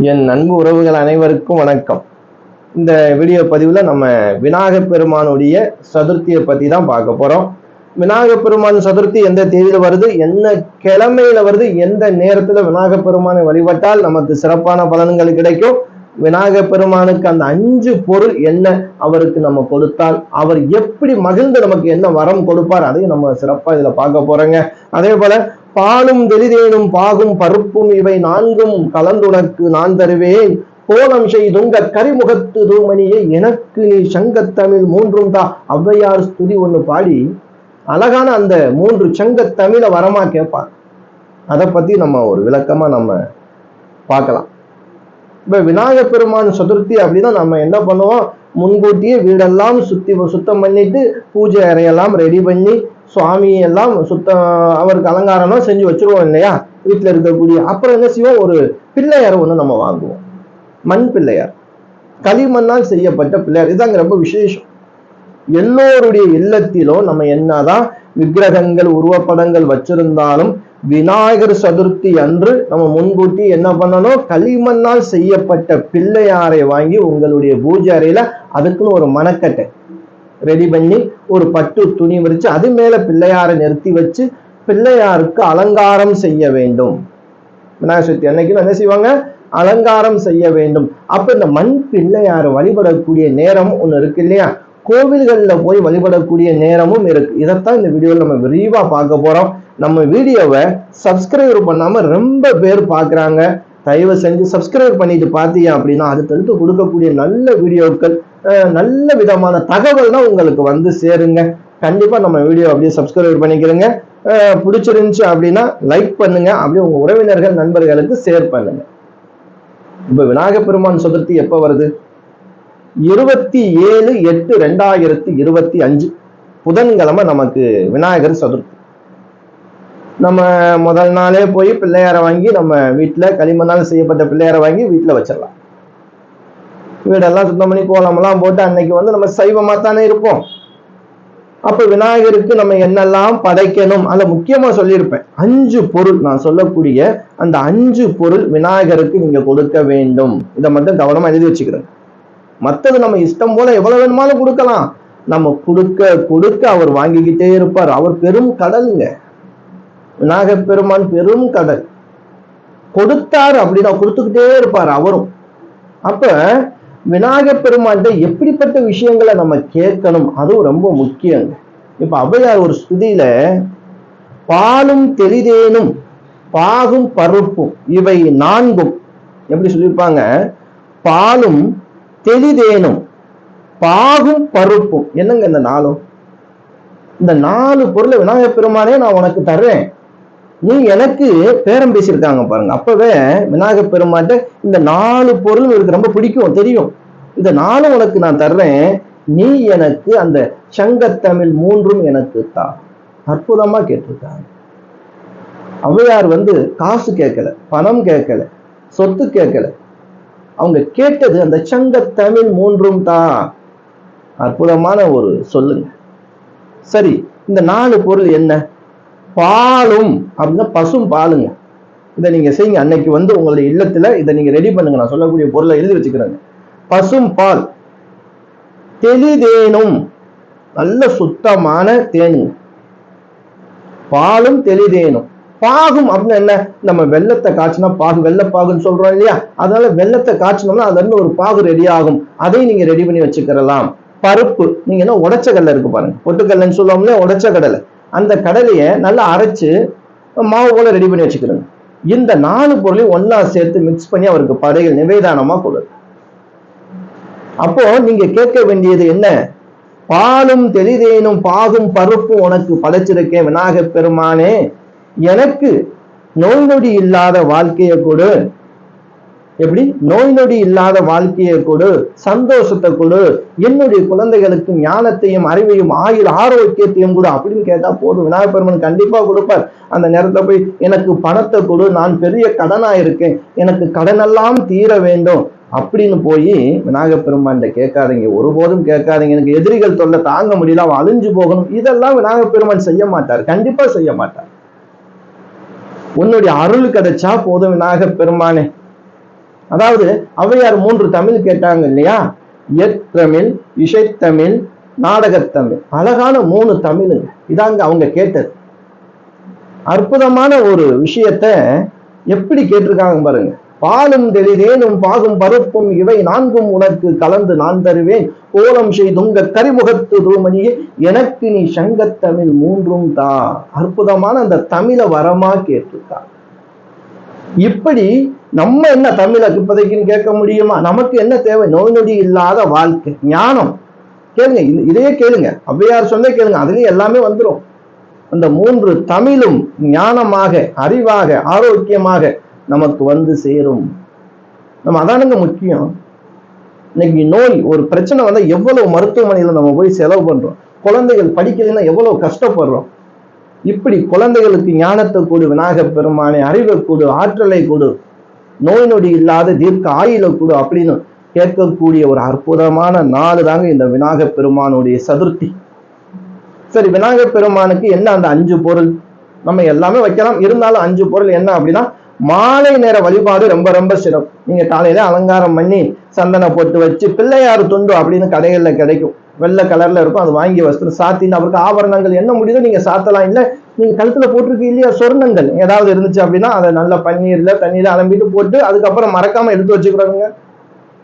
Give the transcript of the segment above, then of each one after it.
என் அன்பு உறவுகள் அனைவருக்கும் வணக்கம். இந்த வீடியோ பதிவில் நம்ம விநாயகப் பெருமானுடைய சதுர்த்தியை பற்றி தான் பார்க்க போகிறோம் விநாயகப் பெருமான் சதுர்த்தி எந்த தேதியில் வருது? என்ன கிழமையில வருது? எந்த நேரத்தில் விநாயகப் பெருமானை வழிபட்டால் நமக்கு சிறப்பான பலன்கள் கிடைக்கும்? விநாயகப் பெருமானுக்கு அந்த அஞ்சு பொருள் என்ன? அவருக்கு நம்ம கொடுத்தால் அவர் எப்படி மகிழ்ந்து நமக்கு என்ன வரம் கொடுப்பார்? அதையும் நம்ம சிறப்பாக இதில் பார்க்க போறோங்க. அதே போல பாலும் தெளிதேனும் பாகும் பருப்பும் இவை நான்கும் கலந்துனக்கு நான் தருவேன். கோலம் செய்துங்க கரிமுகத்து தூமணியை எனக்கு நீ சங்கத்தமிழ் மூன்றும் தா. ஔவையார் ஸ்துதி ஒன்று பாடி அழகான அந்த மூன்று சங்கத்தமிழை வரமா கேட்பார் அதை பத்தி நம்ம ஒரு விளக்கமா நம்ம பார்க்கலாம். இப்ப விநாயகர் பெருமான் சதுர்த்தி அப்படின்னா நம்ம என்ன பண்ணுவோம்? முன்கூட்டியே வீடெல்லாம் சுத்தி சுத்தம் பண்ணிட்டு பூஜை அறையெல்லாம் ரெடி பண்ணி சுவாமி எல்லாம் சுத்தம் அவருக்கு அலங்காரம்லாம் செஞ்சு வச்சிருவோம் இல்லையா? வீட்டில் இருக்கக்கூடிய. அப்புறம் என்ன செய்வோம்? ஒரு பிள்ளையார் ஒன்று நம்ம வாங்குவோம். மண் பிள்ளையார். களிமண்ணால் செய்யப்பட்ட பிள்ளையார். இதாங்க ரொம்ப விசேஷம். எல்லோருடைய இல்லத்திலும் நம்ம என்னதான் விக்கிரகங்கள் உருவப்படங்கள் வச்சிருந்தாலும் விநாயகர் சதுர்த்தி அன்று நம்ம முன்கூட்டி என்ன பண்ணணும்? களிமண்ணால் செய்யப்பட்ட பிள்ளையாரை வாங்கி உங்களுடைய பூஜை அறையில அதுக்குன்னு ஒரு மனக்கட்டை. ரெடி பண்ணி ஒரு பட்டு துணி விரிச்சு அது மேல பிள்ளையாரை நிறுத்தி வச்சு பிள்ளையாருக்கு அலங்காரம் செய்ய வேண்டும். விநாயகர் சதுர்த்தி அன்னைக்கு என்ன செய்வாங்க? அலங்காரம் செய்ய வேண்டும். அப்ப இந்த மண் பிள்ளையார் வழிபடக்கூடிய நேரம் ஒண்ணு இருக்கு இல்லையா? கோவில்களில் போய் வழிபடக்கூடிய நேரமும் இருக்கு. இதைத்தான் இந்த வீடியோவில் நம்ம விரிவாக பார்க்க போறோம். நம்ம வீடியோவை சப்ஸ்கிரைபர் பண்ணாம ரொம்ப பேர் பார்க்குறாங்க. தயவு செஞ்சு சப்ஸ்கிரைப் பண்ணிட்டு பார்த்தீங்க அப்படின்னா அடுத்தடுத்து கொடுக்கக்கூடிய நல்ல வீடியோக்கள் நல்ல விதமான தகவல் தான் உங்களுக்கு வந்து சேருங்க. கண்டிப்பாக நம்ம வீடியோ அப்படியே சப்ஸ்கிரைப் பண்ணிக்கிறேங்க. பிடிச்சிருந்துச்சு அப்படின்னா லைக் பண்ணுங்க. அப்படியே உங்கள் உறவினர்கள் நண்பர்களுக்கு ஷேர் பண்ணுங்க. இப்போ விநாயக பெருமான் சதுர்த்தி எப்போ வருது? இருபத்தி ஏழு எட்டு ரெண்டாயிரத்தி இருபத்தி அஞ்சு. புதன்கிழமை நமக்கு விநாயகர் சதுர்த்தி. நம்ம முதல் நாளே போய் பிள்ளையாரை வாங்கி நம்ம வீட்டில் களிமண்ணால் செய்யப்பட்ட பிள்ளையாரை வாங்கி வீட்டில் வச்சிடலாம். வீடெல்லாம் சுத்தம் பண்ணி கோலமெல்லாம் போட்டு அன்னைக்கு வந்து நம்ம சைவமாக தானே இருப்போம். அப்போ விநாயகருக்கு நம்ம என்னெல்லாம் படைக்கணும்? அதை முக்கியமா சொல்லியிருப்பேன். அஞ்சு பொருள் நான் சொல்லக்கூடிய அந்த அஞ்சு பொருள் விநாயகருக்கு நீங்கள் கொடுக்க வேண்டும். இதை மட்டும் கவனமாக எழுதி வச்சுக்கிறேன். மற்றது நம்ம இஷ்டம் போல எவ்வளவு வேணுமாலும் கொடுக்கலாம். நம்ம கொடுக்க கொடுக்க அவர் வாங்கிக்கிட்டே இருப்பார். அவர் பெரும் கடலுங்க. விநாயகப்பெருமான் பெரும் கடல். கொடுத்தார் அப்படின்னா கொடுத்துக்கிட்டே இருப்பார் அவரும். அப்ப விநாயகர் பெருமான்கிட்ட எப்படிப்பட்ட விஷயங்களை நம்ம கேட்கணும்? அதுவும் ரொம்ப முக்கியங்க இப்ப ஔவையார் ஒரு ஸ்துதியில பாலும் தெளிதேனும் பாகும் பருப்பும் இவை நான்கும் எப்படி சொல்லியிருப்பாங்க? பாலும் தெளிதேனும் பாகும் பருப்பும். என்னங்க இந்த நாளும்? இந்த நாலு பொருளை விநாயகப் பெருமானே நான் உனக்கு தர்றேன். நீ எனக்கு பேரம் பேசியிருக்காங்க பாருங்க. அப்பவே விநாயக பெருமாட்ட இந்த நாலு பொருள் எனக்கு ரொம்ப பிடிக்கும் தெரியும். இந்த நாலு உனக்கு நான் தர்றேன். நீ எனக்கு அந்த சங்கத்தமிழ் மூன்றும் எனக்கு தா. அற்புதமா கேட்டிருக்காங்க. ஔவையார் வந்து காசு கேட்கல பணம் கேட்கல சொத்து கேட்கல. அவங்க கேட்டது அந்த சங்கத்தமிழ் மூன்றும் தான் அற்புதமான ஒரு சொல்லுங்க. சரி இந்த நாலு பொருள் என்ன? பாலும் அப்படின்னா பசும் பாலுங்க. இதை நீங்க செய்யுங்க. அன்னைக்கு வந்து உங்களுடைய இல்லத்துல இதை நீங்க ரெடி பண்ணுங்க. நான் சொல்லக்கூடிய பொருளை எழுதி வச்சுக்கிறேங்க. பசும் பால். தெளிதேனும். நல்ல சுத்தமான தேனுங்க. பாலும் தெளிதேனும். பாகும் அப்படின்னு என்ன? நம்ம வெள்ளத்தை காய்ச்சினா பாகு வெள்ளப்பாகுன்னு சொல்றோம் இல்லையா? அதனால வெள்ளத்தை காய்ச்சினோம்னா அதுல இருந்து ஒரு பாகு ரெடி ஆகும். அதையும் நீங்க ரெடி பண்ணி வச்சுக்கிறலாம். பருப்பு நீங்க என்ன உடச்ச கடலை இருக்கு பாருங்க. பொட்டுக்கடலைன்னு சொல்லுவோம்ல உடச்ச கடலை. அந்த கடலையை நல்லா அரைச்சு மாவு போல ரெடி பண்ணி வச்சுக்கிறோங்க இந்த நாலு பொருளையும் ஒன்னா சேர்த்து மிக்ஸ் பண்ணி அவருக்கு படைகள் நிவேதானமா கொடுங்க அப்போ நீங்க கேட்க வேண்டியது என்ன? பாலும் தெளிதேனும் பாகும் பருப்பும் உனக்கு படைச்சிருக்கேன் விநாயகப் பெருமானே. எனக்கு நோய் நொடி இல்லாத வாழ்க்கையை கொடு. எப்படி? நோய் நொடி இல்லாத வாழ்க்கையை கொடு சந்தோஷத்தை கொடு என்னுடைய குழந்தைகளுக்கு ஞானத்தையும் அறிவையும் ஆயுள் ஆரோக்கியத்தையும் கொடு அப்படின்னு கேட்டா போதும். விநாயகபெருமன் கண்டிப்பா கொடுப்பார். அந்த நேரத்தை போய் எனக்கு பணத்தை கொடு நான் பெரிய கடனா இருக்கேன். எனக்கு கடனெல்லாம் தீர வேண்டும். அப்படின்னு போய் விநாயகப் பெருமான்கிட்ட கேட்காதீங்க. ஒருபோதும் கேட்காதீங்க. எனக்கு எதிரிகள் தொல்லை தாங்க முடியல அவன் அழிஞ்சு போகணும். இதெல்லாம் விநாயகப் பெருமான் செய்ய மாட்டார். கண்டிப்பா செய்ய மாட்டார். உன்னுடைய அருள் கிடைச்சா போதும் விநாயகப் பெருமானே அதாவது ஔவையார் மூன்று தமிழ் கேட்டாங்க இல்லையா? இயற்றமிழ் இசைத்தமிழ் நாடகத்தமிழ். அழகான மூணு தமிழ் இதாங்க அவங்க கேட்டது. அற்புதமான ஒரு விஷயத்த எப்படி கேட்டிருக்காங்க பாருங்க. பாலும் தெளிதேனும் பாகும் பருப்பும் இவை நான்கும் உனக்கு கலந்து நான் தருவேன். கோலம் செய்துங்க கரிமுகத்து ரூமணியே எனக்கு நீ சங்கத்தமிழ் மூன்றும் தா. அற்புதமான அந்த தமிழ வரமா கேட்டிருக்கா இப்படி நம்ம என்ன தமிழை இப்போதைக்குன்னு கேட்க முடியுமா? நமக்கு என்ன தேவை? நோய் நொடி இல்லாத வாழ்க்கை. ஞானம். கேளுங்க இது இதையே கேளுங்க. அவ்வையார் சொன்னே கேளுங்க. அதுலேயும் எல்லாமே வந்துடும் அந்த மூன்று தமிழும் ஞானமாக அறிவாக ஆரோக்கியமாக நமக்கு வந்து சேரும். நம்ம அதானுங்க முக்கியம். இன்னைக்கு நோய் ஒரு பிரச்சனை வந்தால் எவ்வளவு மருத்துவமனையில் நம்ம போய் செலவு பண்ணுறோம் குழந்தைகள் படிக்கலைன்னா எவ்வளவு கஷ்டப்படுறோம்? இப்படி குழந்தைகளுக்கு ஞானத்தை கூடு விநாயகப் பெருமானை அறிவை கூடு ஆற்றலை கூடு நோய் நொடி இல்லாத தீர்க்க ஆயில கொடு அப்படின்னு கேட்கக்கூடிய ஒரு அற்புதமான நாள் தாங்க இந்த விநாயகப் பெருமானுடைய சதுர்த்தி. சரி விநாயகப் பெருமானுக்கு என்ன அந்த அஞ்சு பொருள்? நம்ம எல்லாமே வைக்கலாம். இருந்தாலும் அஞ்சு பொருள் என்ன அப்படின்னா மாலை நேர வழிபாடு ரொம்ப ரொம்ப சிறப்பு. நீங்க காலையில அலங்காரம் பண்ணி சந்தன போட்டு வச்சு பிள்ளையார் துண்டு அப்படின்னு கடைகள்ல கிடைக்கும். வெள்ளை கலர்ல இருக்கும் அது வாங்கி வஸ்திரம் சாத்தின்னு அவருக்கு ஆபரணங்கள் என்ன முடியுதோ நீங்க சாத்தலாம். இல்ல நீங்க கழுத்துல போட்டிருக்கு இல்லையா சொர்ணங்கள்? ஏதாவது இருந்துச்சு அப்படின்னா அதை நல்ல பன்னீர்ல தண்ணீர்ல அலம்பிட்டு போட்டு அதுக்கப்புறம் மறக்காம எடுத்து வச்சுக்கிறோங்க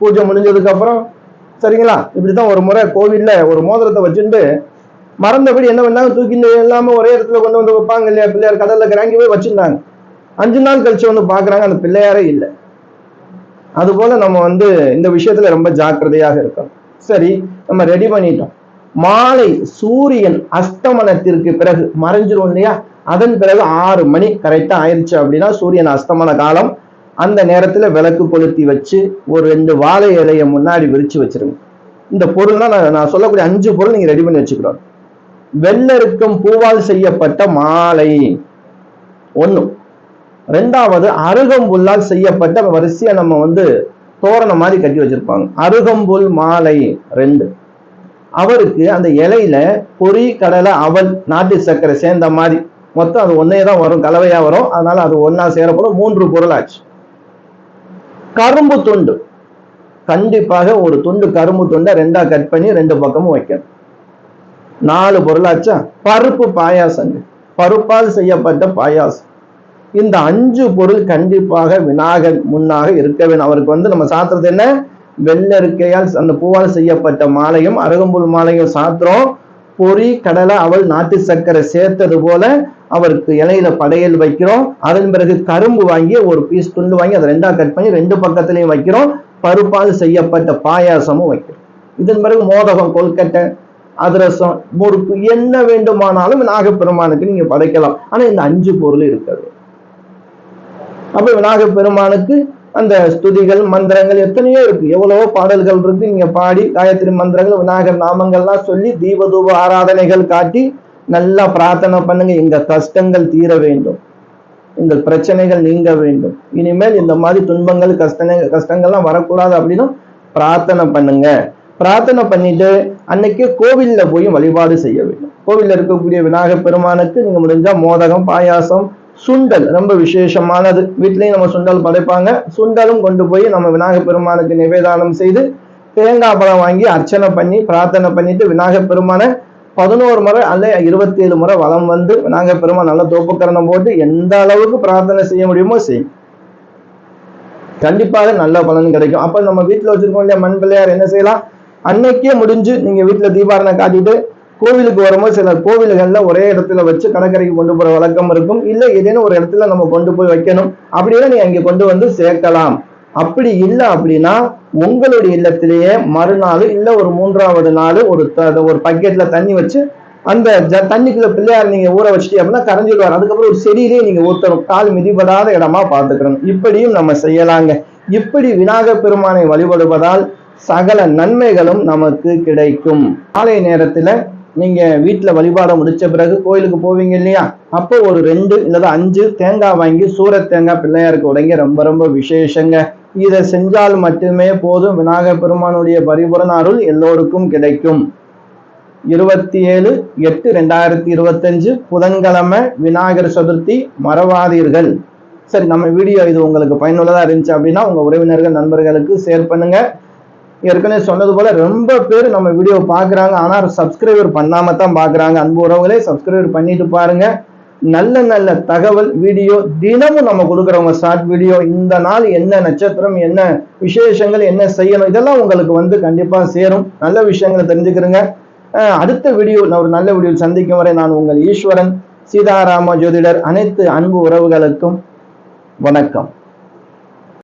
பூஜை முடிஞ்சதுக்கு அப்புறம். சரிங்களா? இப்படித்தான் ஒரு முறை கோவில்ல ஒரு மோதிரத்தை வச்சுட்டு மறந்தபடி என்ன பண்ணாங்க? தூக்கிட்டு இல்லாமல் ஒரே இடத்துல கொண்டு வந்து வைப்பாங்க இல்லையா பிள்ளையார் கடல்ல கிராங்கி போய் வச்சிருந்தாங்க. அஞ்சு நாள் கழிச்சு வந்து பாக்குறாங்க அந்த பிள்ளையாரே இல்லை. அதுபோல நம்ம வந்து இந்த விஷயத்துல ரொம்ப ஜாக்கிரதையாக இருக்கணும். சரி நம்ம ரெடி பண்ணிட்டோம். மாலை சூரியன் அஸ்தமனத்திற்கு பிறகு மறைஞ்சிரும் இல்லையா? அதன் பிறகு ஆறு மணி கரெக்டா ஆயிடுச்சு அப்படின்னா சூரியன் அஸ்தமன காலம். அந்த நேரத்துல விளக்கு கொளுத்தி வச்சு ஒரு ரெண்டு வாழை இலையை முன்னாடி விரிச்சு வச்சிருங்க. இந்த பொருள் தான் நான் நான் சொல்லக்கூடிய அஞ்சு பொருள் நீங்க ரெடி பண்ணி வச்சுக்கிறோம் வெள்ளருக்கம் பூவால் செய்யப்பட்ட மாலை. ஒண்ணு. ரெண்டாவது அருகம்புல்லால் செய்யப்பட்ட வரிசையா நம்ம வந்து தோரணம் மாதிரி கட்டி வச்சிருப்பாங்க. அருகம்புல் மாலை ரெண்டு. அவருக்கு அந்த இலையில பொறி கடலை அவல் நாட்டு சர்க்கரை சேர்ந்த மாதிரி. மொத்தம் அது ஒன்னே தான் வரும் கலவையா வரும். அதனால அது ஒன்னா சேரப்போல மூன்று பொருளாச்சு. கரும்பு துண்டு. கண்டிப்பாக ஒரு துண்டு கரும்பு துண்டை ரெண்டா கட் பண்ணி ரெண்டு பக்கமும் வைக்கணும். நாலு பொருளாச்சா? பருப்பு பாயாசங்க. பருப்பால் செய்யப்பட்ட பாயாசம். இந்த அஞ்சு பொருள் கண்டிப்பாக விநாயகர் முன்னாக இருக்க வேண்டும். அவருக்கு வந்து நம்ம சாத்துறது என்ன? வெள்ளருக்கையால் அந்த பூவால் செய்யப்பட்ட மாலையும் அருகம்புல் மாலையும் சாத்துறோம் பொறி கடலை அவள் நாட்டு சர்க்கரை சேர்த்தது போல அவருக்கு இலையில படையல் வைக்கிறோம். அதன் பிறகு கரும்பு வாங்கி ஒரு பீஸ் துண்டு வாங்கி அதை ரெண்டா கட் பண்ணி ரெண்டு பக்கத்துலயும் வைக்கிறோம். பருப்பால் செய்யப்பட்ட பாயாசமும் வைக்கிறோம். இதன் பிறகு மோதகம் கொல்கட்டை அதிரசம் முறுக்கு என்ன வேண்டுமானாலும் நாகப்பெருமானுக்கு நீங்க படைக்கலாம். ஆனா இந்த அஞ்சு பொருள் இருக்காது. அப்ப விநாயகர் பெருமானுக்கு அந்த ஸ்துதிகள் மந்திரங்கள் எத்தனையோ இருக்கு. எவ்வளவோ பாடல்கள் இருக்கு. நீங்க பாடி காயத்ரி மந்திரங்கள் விநாயகர் நாமங்கள்லாம் சொல்லி தீபதூப ஆராதனைகள் காட்டி நல்லா பிரார்த்தனை பண்ணுங்க. எங்க கஷ்டங்கள் தீர வேண்டும். எங்கள் பிரச்சனைகள் நீங்க வேண்டும். இனிமேல் இந்த மாதிரி துன்பங்கள் கஷ்டங்கள் கஷ்டங்கள்லாம் வரக்கூடாது அப்படின்னு பிரார்த்தனை பண்ணுங்க. பிரார்த்தனை பண்ணிட்டு அன்னைக்கு கோவில்ல போய் வழிபாடு செய்ய வேண்டும். கோவில்ல இருக்கக்கூடிய விநாயகர் பெருமானுக்கு நீங்க முடிஞ்சா மோதகம் பாயாசம் சுண்டல் ரொம்ப விசேஷமானது. வீட்லயும் நம்ம சுண்டல் படைப்பாங்க. சுண்டலும் கொண்டு போய் நம்ம விநாயகர் பெருமானுக்கு நிவேதானம் செய்து தேங்காய் பழம் வாங்கி அர்ச்சனை பண்ணி பிரார்த்தனை பண்ணிட்டு விநாயகர் பெருமானை பதினோரு முறை அல்ல இருபத்தி ஏழு முறை வலம் வந்து விநாயகர் பெருமான் நல்ல தோப்புக்கரணம் போட்டு எந்த அளவுக்கு பிரார்த்தனை செய்ய முடியுமோ செய்யும் கண்டிப்பாக நல்ல பலன் கிடைக்கும். அப்போ நம்ம வீட்டுல வச்சிருக்கோம் இல்லையா மண் பிள்ளையார் என்ன செய்யலாம்? அன்னைக்கே முடிஞ்சு நீங்க வீட்டுல தீபாரணை காட்டிட்டு கோவிலுக்கு வரும்போது சில கோவில்கள்ல ஒரே இடத்துல வச்சு கடற்கரைக்கு கொண்டு போற வழக்கம் இருக்கும். இல்ல ஏதேனும் ஒரு இடத்துல நம்ம கொண்டு போய் வைக்கணும். அப்படின்னா நீங்கள் அங்க கொண்டு வந்து சேர்க்கலாம். அப்படி இல்லை அப்படின்னா உங்களுடைய இல்லத்திலேயே மறுநாள் இல்ல ஒரு மூன்றாவது நாள் ஒரு த- ஒரு பக்கெட்ல தண்ணி வச்சு அந்த ஜ- தண்ணிக்குள்ள பிள்ளையார் நீங்க ஊற வச்சுட்டீங்க அப்படின்னா கரைஞ்சிடுவார் அதுக்கப்புறம் ஒரு செடியிலேயே நீங்க ஊத்தணும். கால் மிதிபடாத இடமா பார்த்துக்கணும். இப்படியும் நம்ம செய்யலாங்க. இப்படி விநாயகர் பெருமானை வழிபடுவதால் சகல நன்மைகளும் நமக்கு கிடைக்கும். காலை நேரத்துல நீங்க வீட்டுல வழிபாடை முடிச்ச பிறகு கோயிலுக்கு போவீங்க இல்லையா? அப்போ ஒரு ரெண்டு இல்லது அஞ்சு தேங்காய் வாங்கி சூரத் தேங்காய் பிள்ளையாருக்கு உடைங்க. ரொம்ப ரொம்ப விசேஷங்க. இதை செஞ்சால் மட்டுமே போதும். விநாயகர் பெருமானுடைய பரிபூரண அருள் எல்லோருக்கும் கிடைக்கும். இருபத்தி ஏழு எட்டு ரெண்டாயிரத்தி இருபத்தஞ்சு புதன்கிழமை விநாயகர் சதுர்த்தி. மறவாதீர்கள். சரி நம்ம வீடியோ இது உங்களுக்கு பயனுள்ளதா இருந்துச்சு அப்படின்னா உங்க உறவினர்கள் நண்பர்களுக்கு ஷேர் பண்ணுங்க. ஏற்கனவே சொன்னது போல ரொம்ப பேர் நம்ம வீடியோ பார்க்குறாங்க. ஆனால் சப்ஸ்கிரைபர் பண்ணாம தான் பார்க்குறாங்க. அன்பு உறவுகளே சப்ஸ்கிரைபர் பண்ணிட்டு பாருங்க. நல்ல நல்ல தகவல் வீடியோ தினமும் நம்ம கொடுக்குறவங்க ஷார்ட் வீடியோ இந்த நாள் என்ன நட்சத்திரம் என்ன விசேஷங்கள் என்ன செய்யணும் இதெல்லாம் உங்களுக்கு வந்து கண்டிப்பாக சேரும். நல்ல விஷயங்களை தெரிஞ்சுக்கிறேங்க. அடுத்த வீடியோ நான் ஒரு நல்ல வீடியோ சந்திக்கும் வரை நான் உங்கள் ஈஸ்வரன் சீதாராம ஜோதிடர் அனைத்து அன்பு உறவுகளுக்கும் வணக்கம்.